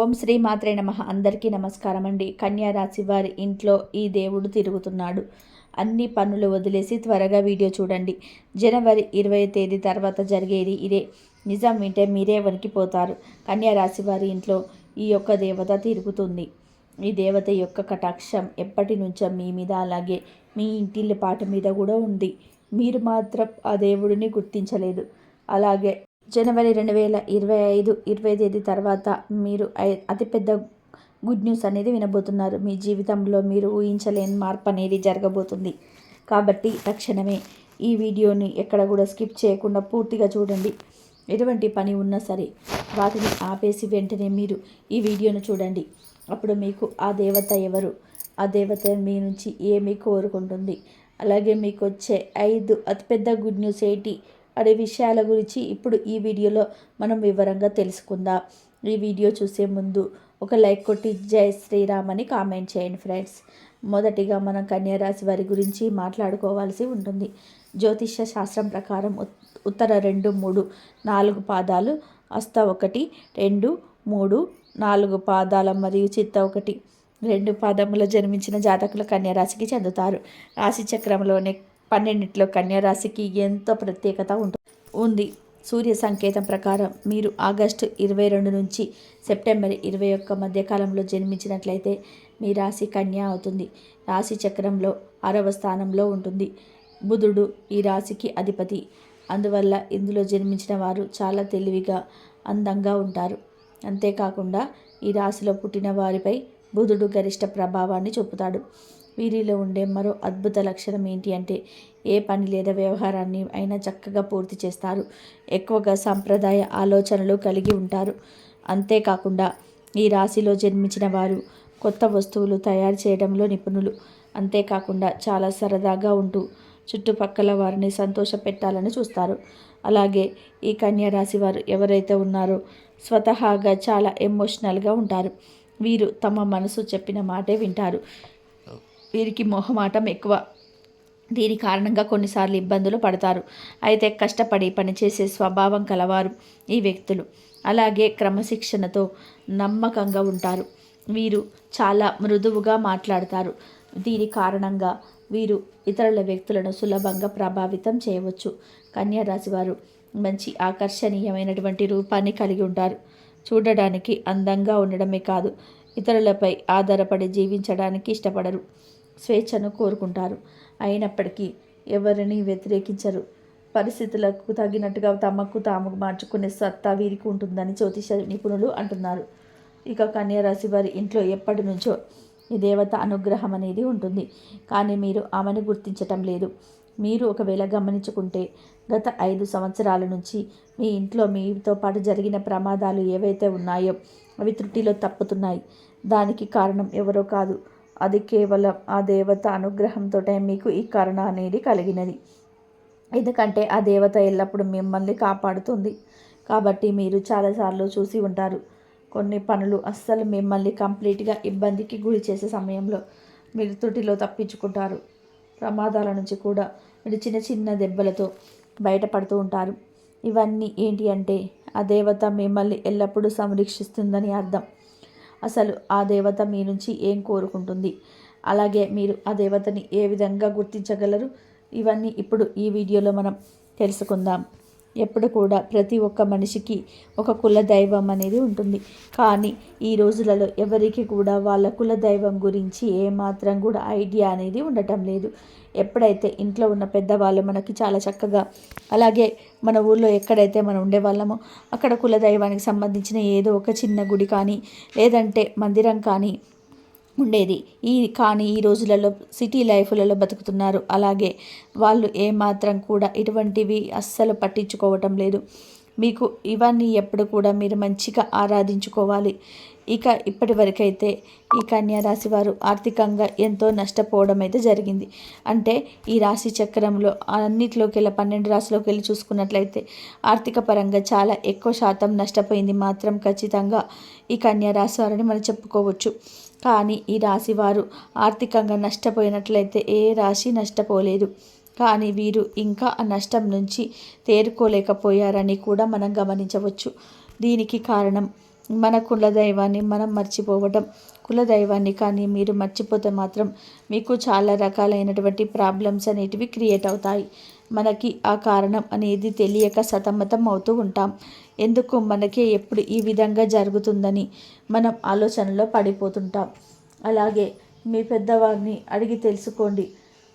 ఓం శ్రీ మాత్రే నమ. అందరికీ నమస్కారం అండి కన్యారాశి వారి ఇంట్లో ఈ దేవుడు తిరుగుతున్నాడు. అన్ని పనులు వదిలేసి త్వరగా వీడియో చూడండి. జనవరి ఇరవై తేదీ తర్వాత జరిగేది ఇదే. నిజం వింటే మీరే వణికిపోతారు కన్యారాశి వారి ఇంట్లో ఈ యొక్క దేవత తిరుగుతుంది. ఈ దేవత యొక్క కటాక్షం ఎప్పటి నుంచో మీ మీద అలాగే మీ ఇంటిల్లి పాట మీద కూడా ఉంది. మీరు మాత్రం ఆ దేవుడిని గుర్తించలేదు. అలాగే జనవరి రెండు వేల ఇరవై ఐదు ఇరవై తేదీ తర్వాత మీరు ఐ- అతిపెద్ద గుడ్ న్యూస్ అనేది వినబోతున్నారు. మీ జీవితంలో మీరు ఊహించలేని మార్పు అనేది జరగబోతుంది. కాబట్టి తక్షణమే ఈ వీడియోని ఎక్కడ కూడా స్కిప్ చేయకుండా పూర్తిగా చూడండి. ఎటువంటి పని ఉన్నా సరే వాటిని ఆపేసి వెంటనే మీరు ఈ వీడియోను చూడండి. అప్పుడు మీకు ఆ దేవత ఎవరు? ఆ దేవత మీ నుంచి ఏమి కోరుకుంటుంది? అలాగే మీకు వచ్చే ఐదు అతిపెద్ద గుడ్ న్యూస్ ఏంటి? అనే విషయాల గురించి ఇప్పుడు ఈ వీడియోలో మనం వివరంగా తెలుసుకుందాం. ఈ వీడియో చూసే ముందు ఒక లైక్ కొట్టి జై శ్రీరామ్ అని కామెంట్ చేయండి ఫ్రెండ్స్. మొదటిగా మనం కన్యారాశి వారి గురించి మాట్లాడుకోవాల్సి ఉంటుంది. జ్యోతిష్య శాస్త్రం ప్రకారం ఉత్- ఉత్తర రెండు మూడు నాలుగు పాదాలు హస్త ఒకటి రెండు మూడు నాలుగు పాదాల మరియు చిత్త ఒకటి. రెండు పాదములో జన్మించిన జాతకులు కన్యారాశికి చెందుతారు. రాశి చక్రంలోనే పన్నెండింటిలో కన్యారాశికి ఎంతో ప్రత్యేకత ఉంటుంది ఉంది. సూర్య సంకేతం ప్రకారం మీరు ఆగస్టు ఇరవై రెండు నుంచి సెప్టెంబర్ ఇరవై ఒక్క మధ్యకాలంలో జన్మించినట్లయితే మీ రాశి కన్యా అవుతుంది. రాశి చక్రంలో ఆరవ స్థానంలో ఉంటుంది. బుధుడు ఈ రాశికి అధిపతి. అందువల్ల ఇందులో జన్మించిన వారు చాలా తెలివిగా అందంగా ఉంటారు. అంతేకాకుండా ఈ రాశిలో పుట్టిన వారిపై బుధుడు గరిష్ట ప్రభావాన్ని చూపుతాడు. వీరిలో ఉండే మరో అద్భుత లక్షణం ఏంటి అంటే ఏ పని లేదా వ్యవహారాన్ని అయినా చక్కగా పూర్తి చేస్తారు. ఎక్కువగా సాంప్రదాయ ఆలోచనలు కలిగి ఉంటారు. అంతేకాకుండా ఈ రాశిలో జన్మించిన వారు కొత్త వస్తువులు తయారు చేయడంలో నిపుణులు. అంతేకాకుండా చాలా సరదాగా ఉంటూ చుట్టుపక్కల వారిని సంతోషపెట్టాలని చూస్తారు. అలాగే ఈ కన్యా రాశి వారు ఎవరైతే ఉన్నారో స్వతహాగా చాలా ఎమోషనల్గా ఉంటారు. వీరు తమ మనసు చెప్పిన మాటే వింటారు. వీరికి మొహమాటం ఎక్కువ. దీని కారణంగా కొన్నిసార్లు ఇబ్బందులు పడతారు. అయితే కష్టపడి పనిచేసే స్వభావం కలవారు ఈ వ్యక్తులు. అలాగే క్రమశిక్షణతో నమ్మకంగా ఉంటారు. వీరు చాలా మృదువుగా మాట్లాడతారు. దీని కారణంగా వీరు ఇతరుల వ్యక్తులను సులభంగా ప్రభావితం చేయవచ్చు. కన్యా వారు మంచి ఆకర్షణీయమైనటువంటి రూపాన్ని కలిగి ఉంటారు. చూడడానికి అందంగా ఉండడమే కాదు ఇతరులపై ఆధారపడి జీవించడానికి ఇష్టపడరు స్వేచ్ఛను కోరుకుంటారు. అయినప్పటికీ ఎవరిని వ్యతిరేకించరు. పరిస్థితులకు తగినట్టుగా తమకు తాము మార్చుకునే సత్తా వీరికి ఉంటుందని జ్యోతిష నిపుణులు అంటున్నారు. ఇక కన్యారాశి వారి ఇంట్లో ఎప్పటి నుంచో ఈ దేవత అనుగ్రహం అనేది ఉంటుంది. కానీ మీరు ఆమెను గుర్తించటం లేదు. మీరు ఒకవేళ గమనించుకుంటే గత ఐదు సంవత్సరాల నుంచి మీ ఇంట్లో మీతో పాటు జరిగిన ప్రమాదాలు ఏవైతే ఉన్నాయో అవి త్రుటిలో తప్పుతున్నాయి. దానికి కారణం ఎవరో కాదు. అది కేవలం ఆ దేవత అనుగ్రహంతోటే మీకు ఈ కరుణ అనేది కలిగినది. ఎందుకంటే ఆ దేవత ఎల్లప్పుడూ మిమ్మల్ని కాపాడుతుంది. కాబట్టి మీరు చాలాసార్లు చూసి ఉంటారు. కొన్ని పనులు అస్సలు మిమ్మల్ని కంప్లీట్గా ఇబ్బందికి గురి చేసే సమయంలో మీరు త్రుటిలో తప్పించుకుంటారు. ప్రమాదాల నుంచి కూడా మీరు చిన్న చిన్న దెబ్బలతో బయటపడుతూ ఉంటారు. ఇవన్నీ ఏంటి అంటే ఆ దేవత మిమ్మల్ని ఎల్లప్పుడూ సంరక్షిస్తుందని అర్థం. అసలు ఆ దేవత మీ నుంచి ఏం కోరుకుంటుంది? అలాగే మీరు ఆ దేవతని ఏ విధంగా గుర్తించగలరు? ఇవన్నీ ఇప్పుడు ఈ వీడియోలో మనం తెలుసుకుందాం. ఎప్పుడు కూడా ప్రతి ఒక్క మనిషికి ఒక కుల దైవం అనేది ఉంటుంది. కానీ ఈ రోజులలో ఎవరికి కూడా వాళ్ళ కుల దైవం గురించి ఏమాత్రం కూడా ఐడియా అనేది ఉండటం లేదు. ఎప్పుడైతే ఇంట్లో ఉన్న పెద్దవాళ్ళు మనకి చాలా చక్కగా అలాగే మన ఊళ్ళో ఎక్కడైతే మనం ఉండేవాళ్ళమో అక్కడ కుల దైవానికి సంబంధించిన ఏదో ఒక చిన్న గుడి కానీ లేదంటే మందిరం కానీ ఉండేది. ఈ కానీ ఈ రోజులలో సిటీ లైఫ్లలో బతుకుతున్నారు. అలాగే వాళ్ళు ఏమాత్రం కూడా ఇటువంటివి అస్సలు పట్టించుకోవటం లేదు. మీకు ఇవన్నీ ఎప్పుడు కూడా మీరు మంచిగా ఆరాధించుకోవాలి. ఇక ఇప్పటి వరకైతే ఈ కన్యా రాశి వారు ఆర్థికంగా ఎంతో నష్టపోవడం అయితే జరిగింది. అంటే ఈ రాశి చక్రంలో అన్నిటిలోకి వెళ్ళి పన్నెండు రాశిలోకి వెళ్ళి చూసుకున్నట్లయితే ఆర్థిక పరంగా చాలా ఎక్కువ శాతం నష్టపోయింది మాత్రం ఖచ్చితంగా ఈ కన్యా రాశి వారని మనం చెప్పుకోవచ్చు. కానీ ఈ రాశి వారు ఆర్థికంగా నష్టపోయినట్లయితే ఏ రాశి నష్టపోలేదు. కానీ వీరు ఇంకా ఆ నష్టం నుంచి తేరుకోలేకపోయారని కూడా మనం గమనించవచ్చు. దీనికి కారణం మన కులదైవాన్ని మనం మర్చిపోవటం. కులదైవాన్ని కానీ మీరు మర్చిపోతే మాత్రం మీకు చాలా రకాలైనటువంటి ప్రాబ్లమ్స్ అనేటివి క్రియేట్ అవుతాయి. మనకి ఆ కారణం అనేది తెలియక సతమతం అవుతూ ఉంటాం. ఎందుకు? మనకే ఎప్పుడు ఈ విధంగా జరుగుతుందని మనం ఆలోచనలో పడిపోతుంటాం. అలాగే మీ పెద్దవారిని అడిగి తెలుసుకోండి.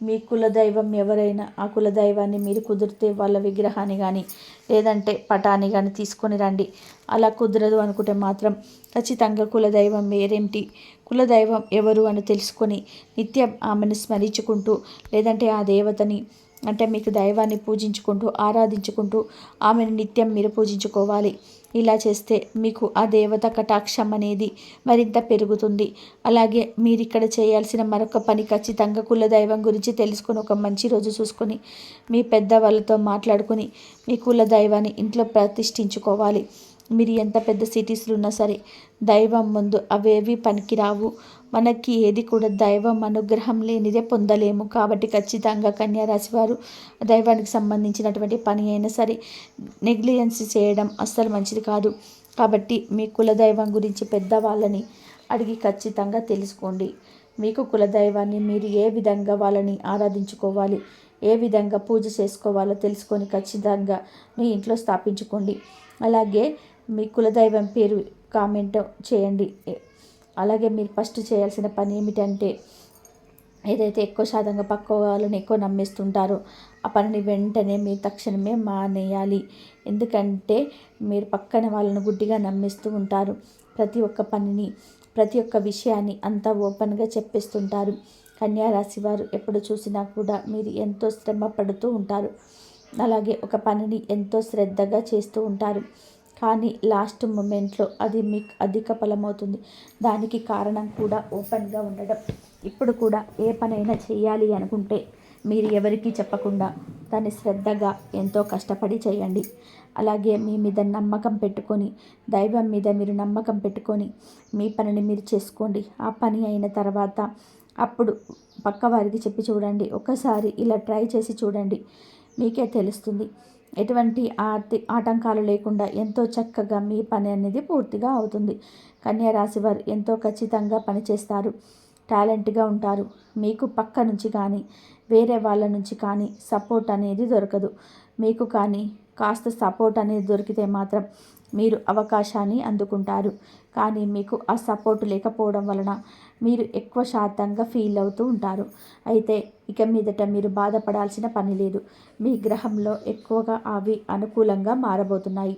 మీ కులదైవం ఎవరైనా ఆ కులదైవాన్ని మీరు కుదిరితే వాళ్ళ విగ్రహాన్ని కానీ లేదంటే పటాన్ని కానీ తీసుకొని రండి. అలా కుదరదు అనుకుంటే మాత్రం ఖచ్చితంగా కులదైవం వేరేంటి? కులదైవం ఎవరు అని తెలుసుకొని నిత్యం ఆమెను స్మరించుకుంటూ లేదంటే ఆ దేవతని అంటే మీకు దైవాన్ని పూజించుకుంటూ ఆరాధించుకుంటూ ఆమెను నిత్యం మీరు పూజించుకోవాలి. ఇలా చేస్తే మీకు ఆ దేవత కటాక్షం అనేది మరింత పెరుగుతుంది. అలాగే మీరు ఇక్కడ చేయాల్సిన మరొక పని ఖచ్చితంగా కులదైవం గురించి తెలుసుకొని ఒక మంచి రోజు చూసుకొని మీ పెద్దవాళ్ళతో మాట్లాడుకొని మీ కులదైవాన్ని ఇంట్లో ప్రతిష్ఠించుకోవాలి. మీరు ఎంత పెద్ద సిటీస్లో ఉన్నా సరే దైవం ముందు అవేవి పనికిరావు. మనకి ఏది కూడా దైవం అనుగ్రహం లేనిదే పొందలేము. కాబట్టి ఖచ్చితంగా కన్యారాశి వారు దైవానికి సంబంధించినటువంటి పని అయినా సరే నెగ్లిజెన్స్ చేయడం అస్సలు మంచిది కాదు. కాబట్టి మీ కులదైవం గురించి పెద్దవాళ్ళని అడిగి ఖచ్చితంగా తెలుసుకోండి. మీకు కులదైవాన్ని మీరు ఏ విధంగా వాళ్ళని ఆరాధించుకోవాలి? ఏ విధంగా పూజ చేసుకోవాలో తెలుసుకొని ఖచ్చితంగా మీ ఇంట్లో స్థాపించుకోండి. అలాగే మీ కులదైవం పేరు కామెంట్ చేయండి. అలాగే మీరు ఫస్ట్ చేయాల్సిన పని ఏమిటంటే ఏదైతే ఎక్కువ శాతంగా పక్క వాళ్ళని ఎక్కువ నమ్మిస్తుంటారో ఆ పనిని వెంటనే మీరు తక్షణమే మానేయాలి. ఎందుకంటే మీరు పక్కన వాళ్ళను గుడ్డిగా నమ్మిస్తూ ఉంటారు. ప్రతి ఒక్క పనిని ప్రతి ఒక్క విషయాన్ని అంతా ఓపెన్గా చెప్పేస్తుంటారు. కన్యారాశి వారు ఎప్పుడు చూసినా కూడా మీరు ఎంతో శ్రమ పడుతూ ఉంటారు. అలాగే ఒక పనిని ఎంతో శ్రద్ధగా చేస్తూ ఉంటారు. కానీ లాస్ట్ మూమెంట్లో అది మీకు అధిక ఫలమవుతుంది. దానికి కారణం కూడా ఓపెన్గా ఉండడం. ఇప్పుడు కూడా ఏ పనైనా చేయాలి అనుకుంటే మీరు ఎవరికీ చెప్పకుండా దాన్ని శ్రద్ధగా ఎంతో కష్టపడి చేయండి. అలాగే మీ మీద నమ్మకం పెట్టుకొని దైవం మీద మీరు నమ్మకం పెట్టుకొని మీ పనిని మీరు చేసుకోండి. ఆ పని అయిన తర్వాత అప్పుడు పక్క వారికి చెప్పి చూడండి. ఒకసారి ఇలా ట్రై చేసి చూడండి. మీకే తెలుస్తుంది. ఎటువంటి ఆర్తి ఆటంకాలు లేకుండా ఎంతో చక్కగా మీ పని అనేది పూర్తిగా అవుతుంది. కన్యా రాశి వారు ఎంతో ఖచ్చితంగా పనిచేస్తారు టాలెంట్గా ఉంటారు. మీకు పక్క నుంచి కానీ వేరే వాళ్ళ నుంచి కానీ సపోర్ట్ అనేది దొరకదు. మీకు కానీ కాస్త సపోర్ట్ అనేది దొరికితే మాత్రం మీరు అవకాశాన్ని అందుకుంటారు. కానీ మీకు ఆ సపోర్ట్ లేకపోవడం వలన మీరు ఎక్కువ శాతంగా ఫీల్ అవుతూ ఉంటారు. అయితే ఇక మీదట మీరు బాధపడాల్సిన పని లేదు. మీ గ్రహంలో ఎక్కువగా అవి అనుకూలంగా మారబోతున్నాయి.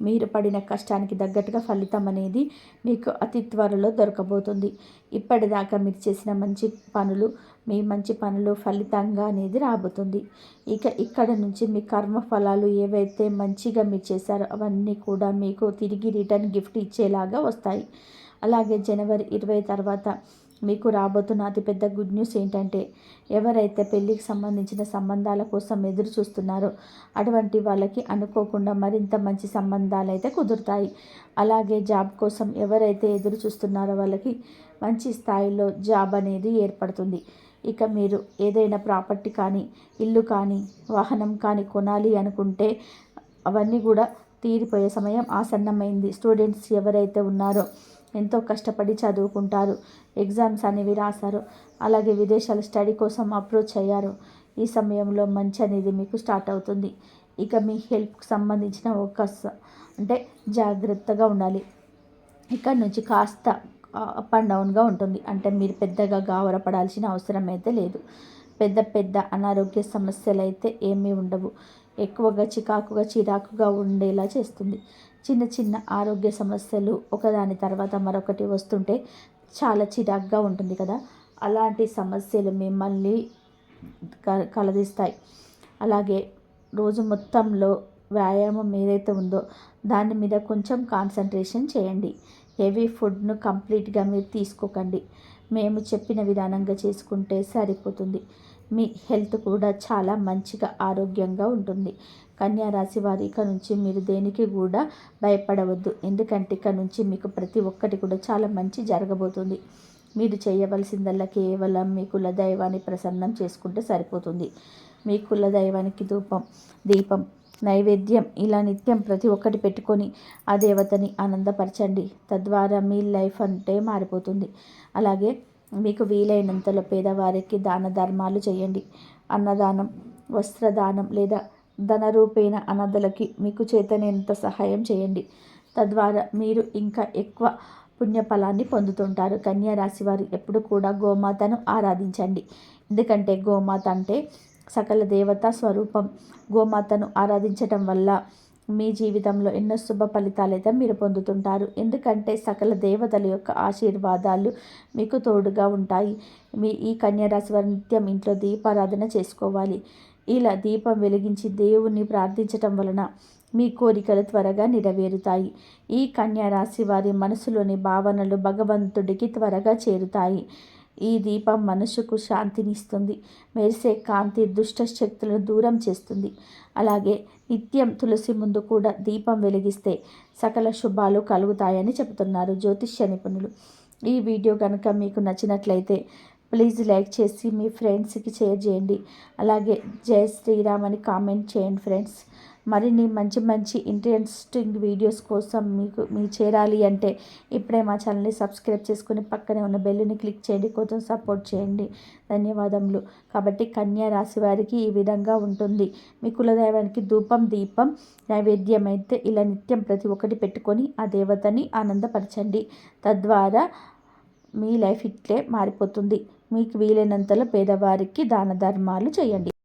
మీరు పడిన కష్టానికి తగ్గట్టుగా ఫలితం అనేది మీకు అతి త్వరలో దొరకబోతుంది. ఇప్పటిదాకా మీరు చేసిన మంచి పనులు మీ మంచి పనులు ఫలితంగా అనేది రాబోతుంది. ఇక ఇక్కడ నుంచి మీ కర్మ ఫలాలు ఏవైతే మంచిగా మీరు చేశారో అవన్నీ కూడా మీకు తిరిగి రిటర్న్ గిఫ్ట్ ఇచ్చేలాగా వస్తాయి. అలాగే జనవరి ఇరవై తర్వాత మీకు రాబోతున్న అతిపెద్ద గుడ్ న్యూస్ ఏంటంటే ఎవరైతే పెళ్ళికి సంబంధించిన సంబంధాల కోసం ఎదురు చూస్తున్నారో అటువంటి వాళ్ళకి అనుకోకుండా మరింత మంచి సంబంధాలు అయితే కుదురుతాయి. అలాగే జాబ్ కోసం ఎవరైతే ఎదురు చూస్తున్నారో వాళ్ళకి మంచి స్థాయిలో జాబ్ అనేది ఏర్పడుతుంది. ఇక మీరు ఏదైనా ప్రాపర్టీ కానీ ఇల్లు కానీ వాహనం కానీ కొనాలి అనుకుంటే అవన్నీ కూడా తీరిపోయే సమయం ఆసన్నమైంది. స్టూడెంట్స్ ఎవరైతే ఉన్నారో ఎంతో కష్టపడి చదువుకుంటారు. ఎగ్జామ్స్ అనేవి రాశారు. అలాగే విదేశాల స్టడీ కోసం అప్రోచ్ అయ్యారు. ఈ సమయంలో మంచి అనేది మీకు స్టార్ట్ అవుతుంది. ఇక మీ హెల్ప్కి సంబంధించిన ఒక అంటే జాగ్రత్తగా ఉండాలి. ఇక్కడ నుంచి కాస్త అప్ అండ్ డౌన్గా ఉంటుంది. అంటే మీరు పెద్దగా గావరపడాల్సిన అవసరం అయితే లేదు. పెద్ద పెద్ద అనారోగ్య సమస్యలు అయితే ఏమీ ఉండవు. ఎక్కువగా చికాకుగా చిరాకుగా ఉండేలా చేస్తుంది. చిన్న చిన్న ఆరోగ్య సమస్యలు ఒకదాని తర్వాత మరొకటి వస్తుంటే చాలా చిరాగ్గా ఉంటుంది కదా. అలాంటి సమస్యలు మిమ్మల్ని కలదిస్తాయి. అలాగే రోజు మొత్తంలో వ్యాయామం ఏదైతే ఉందో దాని మీద కొంచెం కాన్సన్ట్రేషన్ చేయండి. హెవీ ఫుడ్ను కంప్లీట్గా మీరు తీసుకోకండి. మేము చెప్పిన విధానంగా చేసుకుంటే సరిపోతుంది. మీ హెల్త్ కూడా చాలా మంచిగా ఆరోగ్యంగా ఉంటుంది. కన్యా రాశి వారి ఇక నుంచి మీరు దేనికి కూడా భయపడవద్దు. ఎందుకంటే ఇక నుంచి మీకు ప్రతి ఒక్కటి కూడా చాలా మంచి జరగబోతుంది. మీరు చేయవలసిందల్లా కేవలం మీ కుల దైవాన్ని ప్రసన్నం చేసుకుంటే సరిపోతుంది. మీ కుల దైవానికి ధూపం దీపం నైవేద్యం ఇలా నిత్యం ప్రతి ఒక్కటి పెట్టుకొని ఆ దేవతని ఆనందపరచండి. తద్వారా మీ లైఫ్ అంటే మారిపోతుంది. అలాగే మీకు వీలైనంతలో పేదవారికి దాన ధర్మాలు చేయండి. అన్నదానం వస్త్రదానం లేదా ధన రూపేణ అనాథలకి మీకు చేతనేంత సహాయం చేయండి. తద్వారా మీరు ఇంకా ఎక్కువ పుణ్యఫలాన్ని పొందుతుంటారు. కన్యా రాశి వారు ఎప్పుడు కూడా గోమాతను ఆరాధించండి. ఎందుకంటే గోమాత అంటే సకల దేవతా స్వరూపం. గోమాతను ఆరాధించటం వల్ల మీ జీవితంలో ఎన్నో శుభ ఫలితాలైతే మీరు పొందుతుంటారు. ఎందుకంటే సకల దేవతల యొక్క ఆశీర్వాదాలు మీకు తోడుగా ఉంటాయి. మీ ఈ కన్యారాశి వారి నిత్యం ఇంట్లో దీపారాధన చేసుకోవాలి. ఇలా దీపం వెలిగించి దేవుణ్ణి ప్రార్థించటం వలన మీ కోరికలు త్వరగా నెరవేరుతాయి. ఈ కన్యారాశి వారి మనసులోని భావనలు భగవంతుడికి త్వరగా చేరుతాయి. ఈ దీపం మనసుకు శాంతినిస్తుంది. మెరిసే కాంతి దుష్ట శక్తులను దూరం చేస్తుంది. అలాగే నిత్యం తులసి ముందు కూడా దీపం వెలిగిస్తే సకల శుభాలు కలుగుతాయని చెబుతున్నారు జ్యోతిష్య నిపుణులు. ఈ వీడియో కనుక మీకు నచ్చినట్లయితే ప్లీజ్ లైక్ చేసి మీ ఫ్రెండ్స్కి షేర్ చేయండి. అలాగే జై శ్రీరామ్ అని కామెంట్ చేయండి ఫ్రెండ్స్. మరిన్ని మంచి మంచి ఇంట్రెస్టింగ్ వీడియోస్ కోసం మీకు మీ చేరాలి అంటే ఇప్పుడే మా ఛానల్ని సబ్స్క్రైబ్ చేసుకుని పక్కనే ఉన్న బెల్లుని క్లిక్ చేయండి. కొంచెం సపోర్ట్ చేయండి. ధన్యవాదములు. కాబట్టి కన్యా రాశి వారికి ఈ విధంగా ఉంటుంది. మీ కులదైవానికి ధూపం దీపం నైవేద్యం అయితే ఇలా నిత్యం ప్రతి ఒక్కటి పెట్టుకొని ఆ దేవతని ఆనందపరచండి. తద్వారా మీ లైఫ్ ఇట్లే మారిపోతుంది. మీకు వీలైనంతలో పేదవారికి దాన ధర్మాలు చేయండి.